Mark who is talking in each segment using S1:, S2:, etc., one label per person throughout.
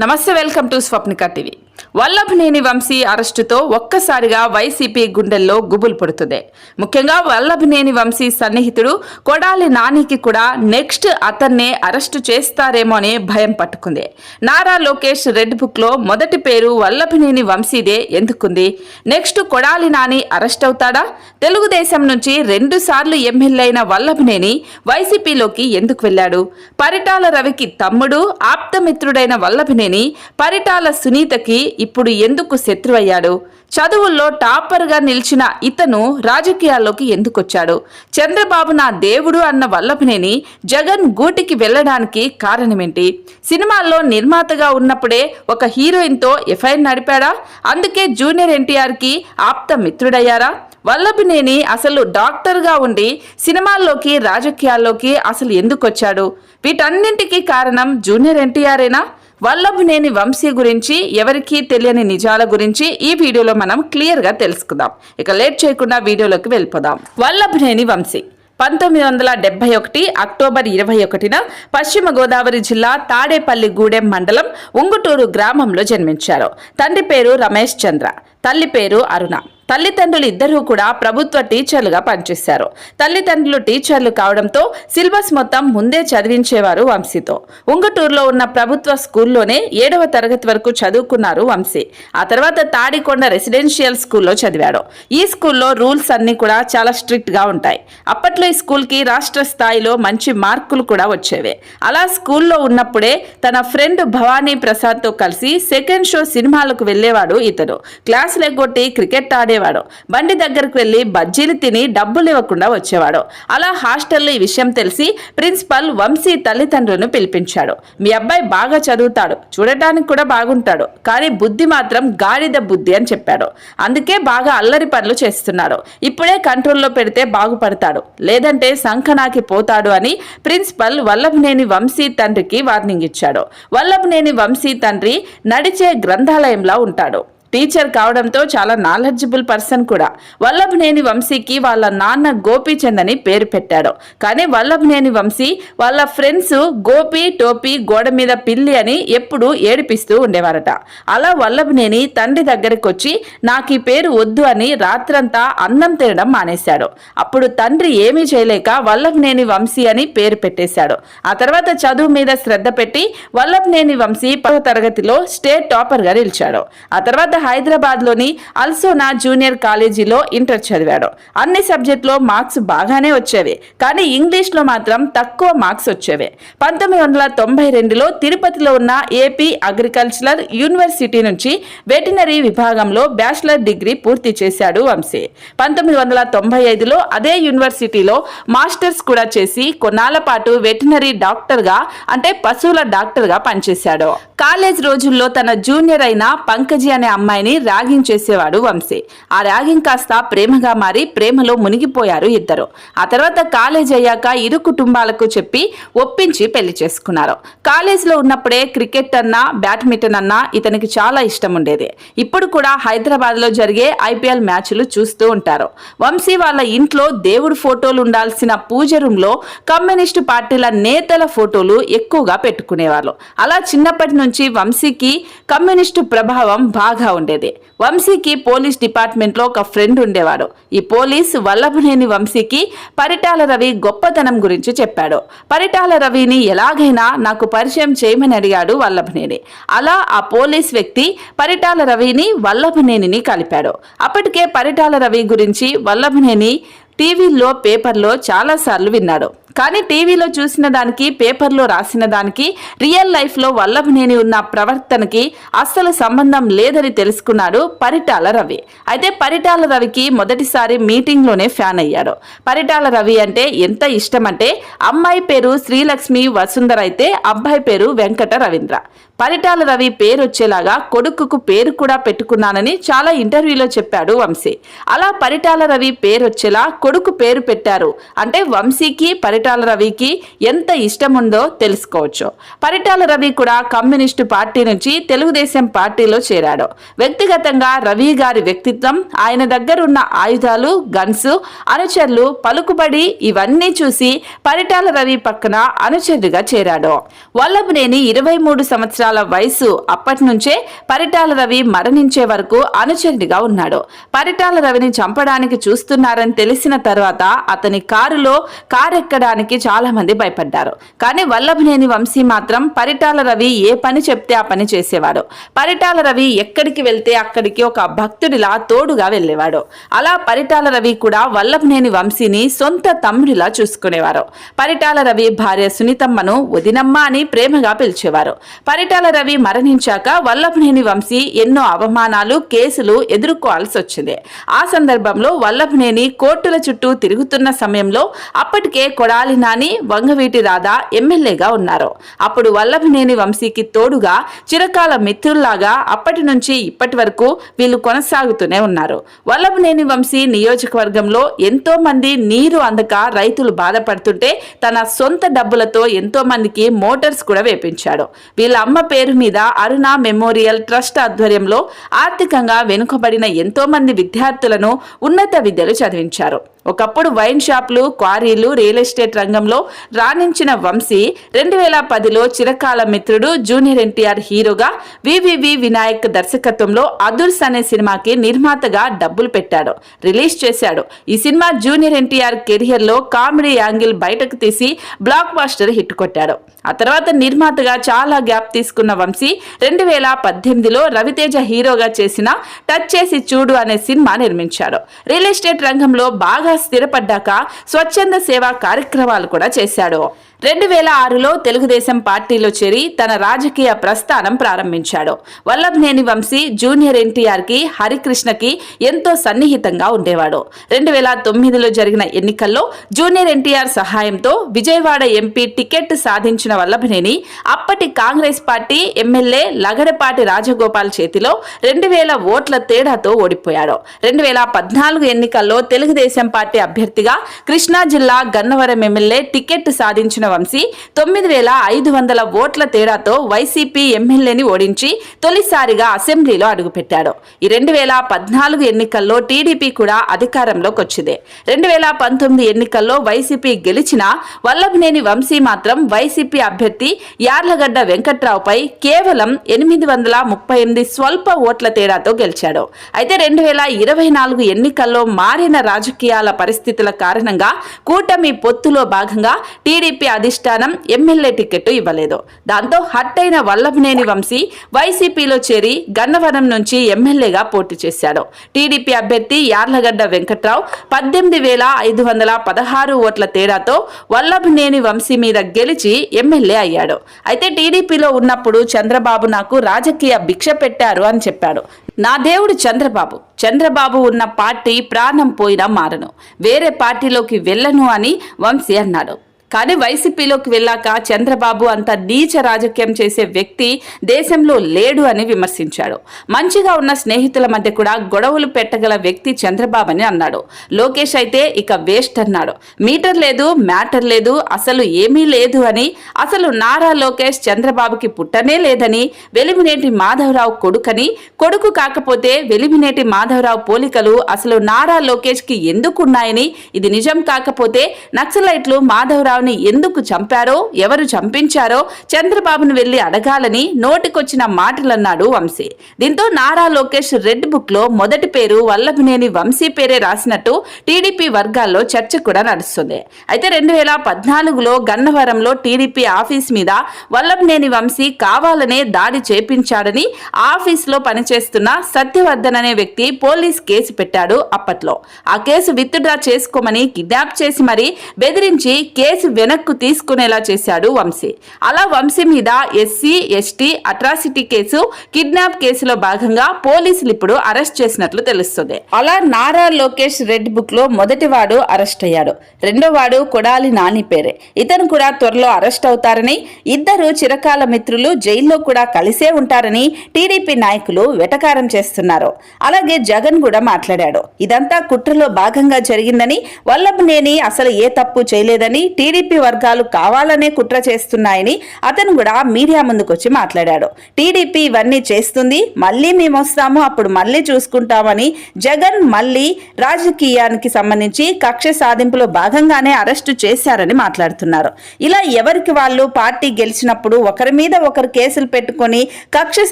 S1: నమస్తే welcome to Swapnika TV. Vallabhaneni Vamsi అరెస్టుతో ఒక్కసారిగా YCP గుండెల్లో గుబులు పడుతుంది. ముఖ్యంగా వల్లభనేని వంశీ సన్నిహితుడు కొడాలి నానికి కూడా నెక్స్ట్ అతన్నే అరెస్టు చేస్తారేమో అనే భయం పట్టుకుంది. నారా లోకేష్ రెడ్ బుక్లో మొదటి పేరు వల్లభనేని వంశీదే ఎందుకుంది? నెక్స్ట్ కొడాలి నాని అరెస్ట్ అవుతాడా? తెలుగుదేశం నుంచి రెండుసార్లు ఎమ్మెల్యే అయిన వల్లభనేని వైసీపీలోకి ఎందుకు వెళ్ళాడు? పరిటాల రవికి తమ్ముడు ఆప్తమిత్రుడైన వల్లభనేని పరిటాల సునీతకి ఇప్పుడు ఎందుకు శత్రువయ్యాడు? చదువుల్లో టాపర్గా నిలిచిన ఇతను రాజకీయాల్లోకి ఎందుకొచ్చాడు? చంద్రబాబు నా దేవుడు అన్న వల్లభనేని జగన్ గూటికి వెళ్ళడానికి కారణమేంటి? సినిమాల్లో నిర్మాతగా ఉన్నప్పుడే ఒక హీరోయిన్తో ఎఫ్ఐఆర్ నడిపాడా? అందుకే జూనియర్ ఎన్టీఆర్కి ఆప్త మిత్రుడయ్యారా? వల్లభనేని అసలు డాక్టర్గా ఉండి సినిమాల్లోకి రాజకీయాల్లోకి అసలు ఎందుకు వచ్చాడు వీటన్నింటికీ కారణం జూనియర్ ఎన్టీఆరేనా? వల్లభనేని వంశీ గురించి ఎవరికీ తెలియని నిజాల గురించి ఈ వీడియోలో మనం క్లియర్గా తెలుసుకుందాం. ఇక లేట్ చేయకుండా వీడియోలోకి వెళ్ళిపోదాం. వల్లభనేని వంశీ పంతొమ్మిది వందల డెబ్బై ఒకటి అక్టోబర్ ఇరవై ఒకటిన పశ్చిమ గోదావరి జిల్లా తాడేపల్లి గూడెం మండలం ఉంగుటూరు గ్రామంలో జన్మించారు. తండ్రి పేరు రమేష్ చంద్ర తల్లి పేరు అరుణ. తల్లిదండ్రులు ఇద్దరూ కూడా ప్రభుత్వ టీచర్లుగా పనిచేశారు. తల్లిదండ్రులు టీచర్లు కావడంతో సిలబస్ మొత్తం ముందే చదివించేవారు వంశీతో. ఉంగటూరులో ఉన్న ప్రభుత్వ స్కూల్లోనే ఏడవ తరగతి వరకు చదువుకున్నారు వంశీ. ఆ తర్వాత తాడికొండ రెసిడెన్షియల్ స్కూల్లో చదివాడు. ఈ స్కూల్లో రూల్స్ అన్ని కూడా చాలా స్ట్రిక్ట్గా ఉంటాయి. అప్పట్లో ఈ స్కూల్కి రాష్ట్ర స్థాయిలో మంచి మార్కులు కూడా వచ్చేవి. అలా స్కూల్లో ఉన్నప్పుడే తన ఫ్రెండ్ భవానీ ప్రసాద్తో కలిసి సెకండ్ షో సినిమాలకు వెళ్ళేవాడు ఇతడు క్లాస్ ఎగ్గొట్టి క్రికెట్ ఆడేవాడు బండి దగ్గరకు వెళ్ళి బజ్జీలు తిని డబ్బులు ఇవ్వకుండా వచ్చేవాడు. అలా హాస్టల్లో ఈ విషయం తెలిసి ప్రిన్సిపల్ వంశీ తల్లిదండ్రులను పిలిపించాడు. మీ అబ్బాయి బాగా చదువుతాడు. చూడటానికి కూడా బాగుంటాడు. కానీ బుద్ధి మాత్రం గాడిద బుద్ధి అని చెప్పాడు. అందుకే బాగా అల్లరి పనులు చేస్తున్నాడు. ఇప్పుడే కంట్రోల్లో పెడితే బాగుపడతాడు. లేదంటే శంఖనాకి పోతాడు అని ప్రిన్సిపల్ వల్లభనేని వంశీ తండ్రికి వార్నింగ్ ఇచ్చాడు. వల్లభనేని వంశీ తండ్రి నడిచే గ్రంథాలయంలా ఉంటాడు. టీచర్ కావడంతో చాలా నాలెడ్జబుల్ పర్సన్ కూడా. వల్లభనేని వంశీకి వాళ్ళ నాన్న గోపీచంద్ అని పేరు పెట్టాడు. కానీ వల్లభనేని వంశీ వాళ్ళ ఫ్రెండ్స్ గోపి టోపీ గోడ మీద పిల్లి అని ఎప్పుడు ఏడిపిస్తూ ఉండేవారట. అలా వల్లభనేని తండ్రి దగ్గరికి వచ్చి నాకు ఈ పేరు వద్దు అని రాత్రంతా అన్నం తినడం మానేశాడు. అప్పుడు తండ్రి ఏమీ చేయలేక వల్లభనేని వంశీ అని పేరు పెట్టేశాడు. ఆ తర్వాత చదువు మీద శ్రద్ధ పెట్టి వల్లభనేని వంశీ పదో తరగతిలో స్టేట్ టాపర్గా నిలిచాడు. ఆ తర్వాత హైదరాబాద్లోని అల్సోనా జూనియర్ కాలేజీలో ఇంటర్ చదివాడు. అన్ని సబ్జెక్టులో మార్క్స్ బాగానే వచ్చేవి కానీ ఇంగ్లీష్లో మాత్రం తక్కువ మార్క్స్ వచ్చేవి. పంతొమ్మిది వందల తొంభై రెండులో తిరుపతిలో ఉన్న ఏపీ అగ్రికల్చరల్ యూనివర్సిటీ నుంచి వెటినరీ విభాగంలో బ్యాచిలర్ డిగ్రీ పూర్తి చేశాడు వంశీ. పంతొమ్మిది వందల తొంభై ఐదులో అదే యూనివర్సిటీలో మాస్టర్స్ కూడా చేసి కొన్నాళ్ళ పాటు వెటినరీ డాక్టర్గా అంటే పశువుల డాక్టర్గా పనిచేశాడు. కాలేజ్ రోజుల్లో తన జూనియర్ అయిన పంకజి అనే అమ్మాయిని ర్యాగింగ్ చేసేవాడు వంశీ. ఆ ర్యాగింగ్ కాస్త ప్రేమగా మారి ప్రేమలో మునిగిపోయారు ఇద్దరు. ఆ తర్వాత కాలేజ్ అయ్యాక ఇరు కుటుంబాలకు చెప్పి ఒప్పించి పెళ్ళి చేసుకున్నారు. కాలేజీలో ఉన్నప్పుడే క్రికెట్ అన్నా బ్యాడ్మింటన్ అన్నా ఇతనికి చాలా ఇష్టం ఉండేది ఇప్పుడు కూడా హైదరాబాద్లో జరిగే ఐపీఎల్ మ్యాచ్లు చూస్తూ ఉంటారు. వంశీ వాళ్ళ ఇంట్లో దేవుడు ఫోటోలు ఉండాల్సిన పూజ రూమ్లో కమ్యూనిస్టు పార్టీల నేతల ఫోటోలు ఎక్కువగా పెట్టుకునేవాళ్ళు. అలా చిన్నప్పటి నుంచి వంశీకి కమ్యూనిస్టు ప్రభావం బాగా ఉండేది. వంశీకి పోలీస్ డిపార్ట్మెంట్లో ఒక ఫ్రెండ్ ఉండేవాడు. ఈ పోలీస్ వల్లభనేని వంశీకి పరిటాల రవి గొప్పతనం గురించి చెప్పాడు. పరిటాల రవిని ఎలాగైనా నాకు పరిచయం చేయమని అడిగాడు వల్లభనేని. అలా ఆ పోలీస్ వ్యక్తి పరిటాల రవిని వల్లభనేనిని కలిపాడు. అప్పటికే పరిటాల రవి గురించి వల్లభనేని టీవీల్లో పేపర్లో చాలాసార్లు విన్నాడు. కానీ టీవీలో చూసిన దానికి పేపర్లో రాసిన దానికి రియల్ లైఫ్లో వల్లభనేని ఉన్న ప్రవర్తనకి అస్సలు సంబంధం లేదని తెలుసుకున్నాడు పరిటాల రవి. అయితే పరిటాల రవికి మొదటిసారి మీటింగ్లోనే ఫ్యాన్ అయ్యాడు. పరిటాల రవి అంటే ఎంత ఇష్టం అంటే అమ్మాయి పేరు శ్రీలక్ష్మి వసుంధర అయితే అబ్బాయి పేరు వెంకట రవీంద్ర. పరిటాల రవి పేరు వచ్చేలాగా కొడుకుకు పేరు కూడా పెట్టుకున్నానని చాలా ఇంటర్వ్యూలో చెప్పాడు వంశీ. అలా పరిటాల రవి పేరు వచ్చేలా కొడుకు పేరు పెట్టారు. అంటే వంశీకి పరిటాల రవికి ఎంత ఇష్టం ఉందో తెలుసుకోవచ్చు. పరిటాల రవి కూడా కమ్యూనిస్టు పార్టీ నుంచి తెలుగుదేశం పార్టీలో చేరాడు. వ్యక్తిగతంగా రవి గారి వ్యక్తిత్వం ఆయన దగ్గర ఉన్న ఆయుధాలు గన్స్ అనుచరులు పలుకుబడి ఇవన్నీ చూసి పరిటాల రవి పక్కన అనుచరుడిగా చేరాడు. వల్లభనేని ఇరవై మూడు సంవత్సరాల వయసు అప్పటి నుంచే పరిటాల రవి మరణించే వరకు అనుచరుడిగా ఉన్నాడు. పరిటాల రవిని చంపడానికి చూస్తున్నారని తెలిసిన తర్వాత అతని కారులో కారు ఎక్కడానికి చాలా మంది భయపడ్డారు. కానీ వల్లభనేని వంశీ మాత్రం పరిటాల రవి ఏ పని చెప్తే ఆ పని చేసేవాడు. పరిటాల రవి ఎక్కడికి వెళ్తే అక్కడికి ఒక భక్తుడిలా తోడుగా వెళ్ళేవాడు. అలా పరిటాల రవి కూడా వల్లభనేని వంశీని సొంత తమ్ముడిలా చూసుకునేవారు. పరిటాల రవి భార్య సునీతమ్మను వదినమ్మ అని ప్రేమగా పిలిచేవారు. పరిటాల రవి మరణించాక వల్లభనేని వంశీ ఎన్నో అవమానాలు కేసులు ఎదుర్కోవాల్సి వచ్చింది ఆ సందర్భంలో వల్లభనేని కోర్టుల చుట్టూ తిరుగుతున్న సమయంలో అప్పటికే కొడాలి నాని వంగవీటి రాధా ఎమ్మెల్యేగా ఉన్నారు. అప్పుడు వల్లభనేని వంశీకి తోడుగా చిరకాల మిత్రుల్లాగా అప్పటి నుంచి ఇప్పటి వరకు వీళ్ళు కొనసాగుతూనే ఉన్నారు. వల్లభనేని వంశీ నియోజకవర్గంలో ఎంతో మంది నీరు అందక రైతులు బాధపడుతుంటే తన సొంత డబ్బులతో ఎంతో మందికి మోటార్స్ కూడా వేపించాడు. వీళ్ళ అమ్మ పేరు మీద అరుణ మెమోరియల్ ట్రస్ట్ ఆధ్వర్యంలో ఆర్థికంగా వెనుకబడిన ఎంతో మంది విద్యార్థులను ఉన్నత విద్యలు చదివించారు. ఒకప్పుడు వైన్ షాపులు క్వారీలు రియల్ ఎస్టేట్ రంగంలో రాణించిన వంశీ రెండు వేల పదిలో చిరకాల మిత్రుడు జూనియర్ ఎన్టీఆర్ హీరోగా వివివి వినాయక్ దర్శకత్వంలో అదుర్స్ అనే సినిమాకి నిర్మాతగా డబ్బులు పెట్టాడు. రిలీజ్ చేశాడు. ఈ సినిమా జూనియర్ ఎన్టీఆర్ కెరియర్లో కామెడీ యాంగిల్ బయటకు తీసి బ్లాక్ బాస్టర్ హిట్ కొట్టాడు. ఆ తర్వాత నిర్మాతగా చాలా గ్యాప్ తీసుకున్న వంశీ రెండు వేల పద్దెనిమిదిలో రవితేజ హీరోగా చేసిన టచ్ చేసి చూడు అనే సినిమా నిర్మించాడు. రియల్ ఎస్టేట్ రంగంలో బాగా స్థిరపడ్డాక స్వచ్ఛంద సేవా కార్యక్రమాలు కూడా చేశాడు. రెండు వేల ఆరులో తెలుగుదేశం పార్టీలో చేరి తన రాజకీయ ప్రస్థానం ప్రారంభించాడు. వల్లభనేని వంశీ జూనియర్ ఎన్టీఆర్కి హరికృష్ణకి ఎంతో సన్నిహితంగా ఉండేవాడు. రెండు వేల తొమ్మిదిలో జరిగిన ఎన్నికల్లో జూనియర్ ఎన్టీఆర్ సహాయంతో విజయవాడ ఎంపీ టికెట్ సాధించిన వల్లభనేని అప్పటి Congress party MLA Lagadapati Rajagopal చేతిలో రెండు వేల ఓట్ల తేడాతో ఓడిపోయాడు. రెండు వేల పద్నాలుగు ఎన్నికల్లో తెలుగుదేశం పార్టీ అభ్యర్థిగా కృష్ణా జిల్లా గన్నవరం ఎమ్మెల్యే టికెట్ సాధించిన వంశీ తొమ్మిది వేల ఐదు వందల ఓట్ల తేడాతో వైసీపీ ఎమ్మెల్యేని ఓడించి తొలిసారిగా అసెంబ్లీలో అడుగుపెట్టాడు. ఈ రెండు వేల పద్నాలుగు ఎన్నికల్లో టీడీపీ కూడా అధికారంలోకి వచ్చింది. రెండు వేల పంతొమ్మిది ఎన్నికల్లో వైసీపీ గెలిచిన వల్లభనేని వంశీ మాత్రం వైసీపీ అభ్యర్థి యార్లగడ్డ వెంకట్రావుపై కేవలం ఎనిమిది వందల ముప్పై ఎనిమిది స్వల్ప ఓట్ల తేడాతో గెలిచాడు. అయితే రెండు వేల ఇరవై నాలుగు ఎన్నికల్లో మారిన రాజకీయాల పరిస్థితుల కారణంగా కూటమి పొత్తులో భాగంగా టీడీపీ అధిష్టానం ఎమ్మెల్యే టికెట్ ఇవ్వలేదు. దాంతో హట్ అయిన వల్లభనేని వంశీ వైసీపీలో చేరి గన్నవరం నుంచి ఎమ్మెల్యేగా పోటీ చేశాడు. టీడీపీ అభ్యర్థి యార్లగడ్డ వెంకట్రావు పద్దెనిమిది వేల ఐదు వందల పదహారు ఓట్ల తేడాతో వల్లభనేని వంశీ మీద గెలిచి ఎమ్మెల్యే అయ్యాడు. అయితే టీడీపీలో ఉన్నప్పుడు చంద్రబాబు నాకు రాజకీయ భిక్ష పెట్టారు అని చెప్పాడు. నా దేవుడు చంద్రబాబు. చంద్రబాబు ఉన్న పార్టీ ప్రాణం పోయినా మారను. వేరే పార్టీలోకి వెళ్ళను అని వంశీ అన్నాడు. కానీ వైసీపీలోకి వెళ్ళాక చంద్రబాబు అంత నీచ రాజకీయం చేసే వ్యక్తి దేశంలో లేడు అని విమర్శించాడు. మంచిగా ఉన్న స్నేహితుల మధ్య కూడా గొడవలు పెట్టగల వ్యక్తి చంద్రబాబు అని అన్నాడు. లోకేష్ అయితే ఇక వేస్ట్ అన్నాడు. మీటర్ లేదు మ్యాటర్ లేదు అసలు ఏమీ లేదు అని అసలు నారా లోకేష్ చంద్రబాబుకి పుట్టనే లేదని వెలిమినేటి మాధవరావు కొడుకని కొడుకు కాకపోతే వెలిమినేటి మాధవరావు పోలికలు అసలు నారా లోకేష్కి ఎందుకున్నాయని ఇది నిజం కాకపోతే నక్సలైట్లు మాధవరావు మాధవరావుని ఎందుకు చంపారో ఎవరు చంపించారో చంద్రబాబును వెళ్ళి అడగాలని నోటికొచ్చిన మాటలన్నాడు వంశీ. దీంతో నారా లోకేష్ రెడ్ బుక్లో మొదటి పేరు వల్లభనేని వంశీ పేరే రాసినట్టు టీడీపీ వర్గాల్లో చర్చ కూడా నడుస్తుంది. అయితే రెండు వేల పద్నాలుగులో గన్నవరంలో టీడీపీ ఆఫీస్ మీద వల్లభనేని వంశీ కావాలనే దాడి చేపించాడని ఆఫీస్లో పనిచేస్తున్న సత్యవర్ధన్ అనే వ్యక్తి పోలీస్ కేసు పెట్టాడు అప్పట్లో. ఆ కేసు విత్డ్రా చేసుకోమని కిడ్నాప్ చేసి మరీ బెదిరించి కేసు కేసు వెనక్కు తీసుకునేలా చేశాడు వంశీ. అలా వంశీ మీద SC ST atrocity case kidnap కేసులో భాగంగా పోలీసులు ఇప్పుడు అరెస్ట్ చేసినట్లు తెలుస్తుంది. అలా నారా లోకేష్ రెడ్ బుక్లో మొదటి వాడు అరెస్ట్ అయ్యాడు. రెండో వాడు కొడాలి నాని పేరే. ఇతను కూడా త్వరలో అరెస్ట్ అవుతారని ఇద్దరు చిరకాల మిత్రులు జైల్లో కూడా కలిసే ఉంటారని టీడీపీ నాయకులు వెటకారం చేస్తున్నారు. అలాగే జగన్ కూడా మాట్లాడాడు. ఇదంతా కుట్రలో భాగంగా జరిగిందని వల్లభనేని అసలు ఏ తప్పు చేయలేదని టీడీపీ వర్గాలు కావాలనే కుట్ర చేస్తున్నాయని అతను కూడా మీడియా ముందుకొచ్చి మాట్లాడాడు. టీడీపీ ఇవన్నీ చేస్తుంది మళ్ళీ మేము వస్తాము అప్పుడు మళ్ళీ చూసుకుంటామని జగన్ మళ్ళీ రాజకీయానికి సంబంధించి కక్ష సాధింపులో భాగంగానే అరెస్టు చేశారని మాట్లాడుతున్నారు. ఇలా ఎవరికి వాళ్ళు పార్టీ గెలిచినప్పుడు ఒకరి మీద ఒకరు కేసులు పెట్టుకొని కక్ష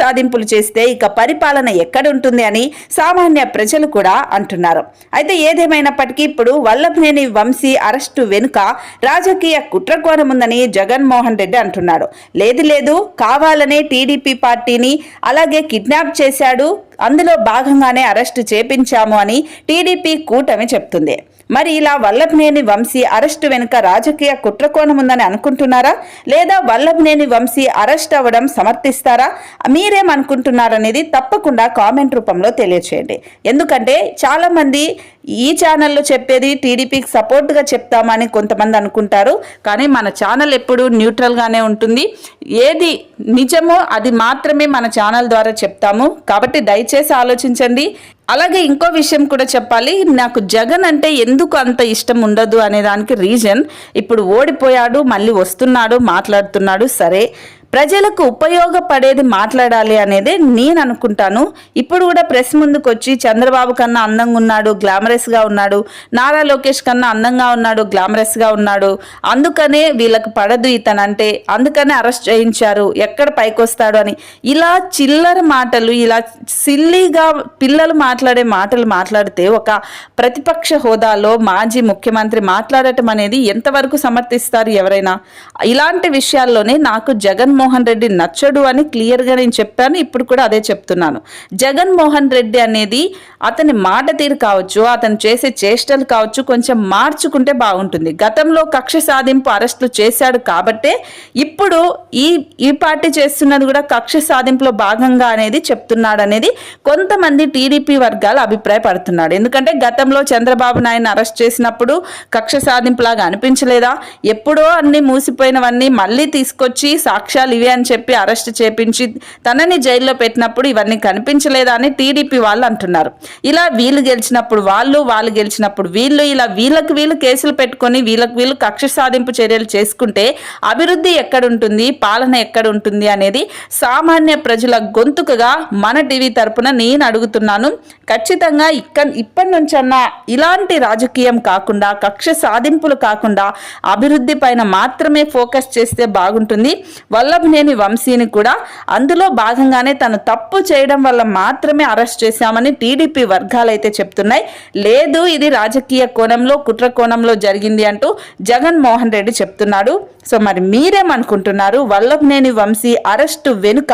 S1: సాధింపులు చేస్తే ఇక పరిపాలన ఎక్కడుంటుంది అని సామాన్య ప్రజలు కూడా అంటున్నారు. అయితే ఏదేమైనప్పటికీ ఇప్పుడు వల్లభనేని వంశీ అరెస్టు వెనుక రాజకీయ కుట్రకోణం ఉందని జగన్మోహన్ రెడ్డి అంటున్నాడు. లేదు లేదు కావాలనే టీడీపీ పార్టీని అలాగే కిడ్నాప్ చేశాడు. అందులో భాగంగానే అరెస్టు చేపించాము అని టీడీపీ కూటమి చెప్తుంది. మరి ఇలా వల్లభనేని వంశీ అరెస్టు వెనుక రాజకీయ కుట్రకోణం ఉందని అనుకుంటున్నారా? లేదా వల్లభనేని వంశీ అరెస్ట్ అవ్వడం సమర్థిస్తారా? మీరేమనుకుంటున్నారనేది తప్పకుండా కామెంట్ రూపంలో తెలియచేయండి. ఎందుకంటే చాలామంది ఈ ఛానల్లో చెప్పేది టీడీపీకి సపోర్ట్గా చెప్తామని కొంతమంది అనుకుంటారు. కానీ మన ఛానల్ ఎప్పుడు న్యూట్రల్గానే ఉంటుంది. ఏది నిజమో అది మాత్రమే మన ఛానల్ ద్వారా చెప్తాము. కాబట్టి దయచేసి ఆలోచించండి. అలాగే ఇంకో విషయం కూడా చెప్పాలి. నాకు జగన్ అంటే ఎందుకు అంత ఇష్టం ఉండదు అనే దానికి రీజన్ ఇప్పుడు ఓడిపోయాడు మళ్ళీ వస్తున్నాడు మాట్లాడుతున్నాడు సరే. ప్రజలకు ఉపయోగపడేది మాట్లాడాలి అనేది నేను అనుకుంటాను. ఇప్పుడు కూడా ప్రెస్ ముందుకు వచ్చి చంద్రబాబు కన్నా అందంగా ఉన్నాడు గ్లామరస్గా ఉన్నాడు నారా లోకేష్ కన్నా అందంగా ఉన్నాడు గ్లామరస్గా ఉన్నాడు. అందుకనే వీళ్ళకి పడదు ఇతనంటే. అందుకనే అరెస్ట్ చేయించారు. ఎక్కడ పైకొస్తాడు అని. ఇలా చిల్లర మాటలు ఇలా సిల్లీగా పిల్లలు మాట్లాడే మాటలు మాట్లాడితే ఒక ప్రతిపక్ష హోదాలో మాజీ ముఖ్యమంత్రి మాట్లాడటం అనేది ఎంతవరకు సమర్థిస్తారు ఎవరైనా? ఇలాంటి విషయాల్లోనే నాకు జగన్మోహన్ జగన్మోహన్ రెడ్డి నచ్చడు అని క్లియర్గా నేను చెప్పాను ఇప్పుడు కూడా అదే చెప్తున్నాను. జగన్మోహన్ రెడ్డి అనేది అతని మాట తీరు కావచ్చు అతను చేసే చేష్టలు కావచ్చు కొంచెం మార్చుకుంటే బాగుంటుంది. గతంలో కక్ష సాధింపు అరెస్టులు చేశాడు కాబట్టే ఇప్పుడు ఈ ఈ పార్టీ చేస్తున్నది కూడా కక్ష సాధింపులో భాగంగా అనేది చెప్తున్నాడు అనేది కొంతమంది టీడీపీ వర్గాలు అభిప్రాయపడుతున్నాడు. ఎందుకంటే గతంలో చంద్రబాబు నాయుడు అరెస్ట్ చేసినప్పుడు కక్ష సాధింపులాగా అనిపించలేదా? ఎప్పుడో అన్ని మూసిపోయినవన్నీ మళ్ళీ తీసుకొచ్చి సాక్ష్యాలు ఇవే అని చెప్పి అరెస్ట్ చేపించి తనని జైల్లో పెట్టినప్పుడు ఇవన్నీ కనిపించలేదా అని టీడీపీ వాళ్ళు అంటున్నారు. ఇలా వీళ్ళు గెలిచినప్పుడు వాళ్ళు వాళ్ళు గెలిచినప్పుడు వీళ్ళు ఇలా వీళ్ళకి వీళ్ళు కేసులు పెట్టుకొని వీళ్ళకి వీళ్ళు కక్ష సాధింపు చర్యలు చేసుకుంటే అభివృద్ధి ఎక్కడుంటుంది పాలన ఎక్కడ ఉంటుంది అనేది సామాన్య ప్రజల గొంతుకగా మన టీవీ తరపున నేను అడుగుతున్నాను. ఖచ్చితంగా ఇక్క ఇప్పటి నుంచన్నా ఇలాంటి రాజకీయం కాకుండా కక్ష సాధింపులు కాకుండా అభివృద్ధి పైన మాత్రమే ఫోకస్ చేస్తే బాగుంటుంది. వల్లభనేని వంశీని కూడా అందులో భాగంగానే తను తప్పు చేయడం వల్ల మాత్రమే అరెస్ట్ చేశామని టీడీపీ వర్గాలు అయితే చెప్తున్నాయి. లేదు ఇది రాజకీయ కోణంలో కుట్ర కోణంలో జరిగింది అంటూ జగన్మోహన్ రెడ్డి చెప్తున్నాడు. సో మరి మీరేమనుకుంటున్నారు? వల్లభనేని వంశీ అరెస్టు వెనుక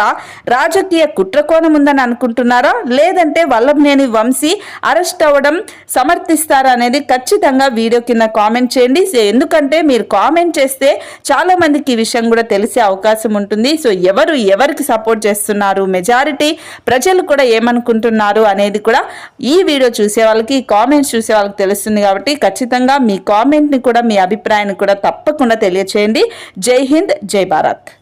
S1: రాజకీయ కుట్రకోణం ఉందని అనుకుంటున్నారా? లేదంటే వల్లభనేని వంశీ అరెస్ట్ అవ్వడం సమర్థిస్తారా అనేది ఖచ్చితంగా వీడియో కింద కామెంట్ చేయండి. ఎందుకంటే మీరు కామెంట్ చేస్తే చాలా మందికి ఈ విషయం కూడా తెలిసే అవకాశం అవకాశం ఉంటుంది. సో ఎవరు ఎవరికి సపోర్ట్ చేస్తున్నారు? మెజారిటీ ప్రజలు కూడా ఏమనుకుంటున్నారు అనేది కూడా ఈ వీడియో చూసే వాళ్ళకి కామెంట్స్ చూసే వాళ్ళకి తెలుస్తుంది కాబట్టి ఖచ్చితంగా మీ కామెంట్ని కూడా మీ అభిప్రాయాన్ని కూడా తప్పకుండా తెలియచేయండి. జై హింద్ జై భారత్.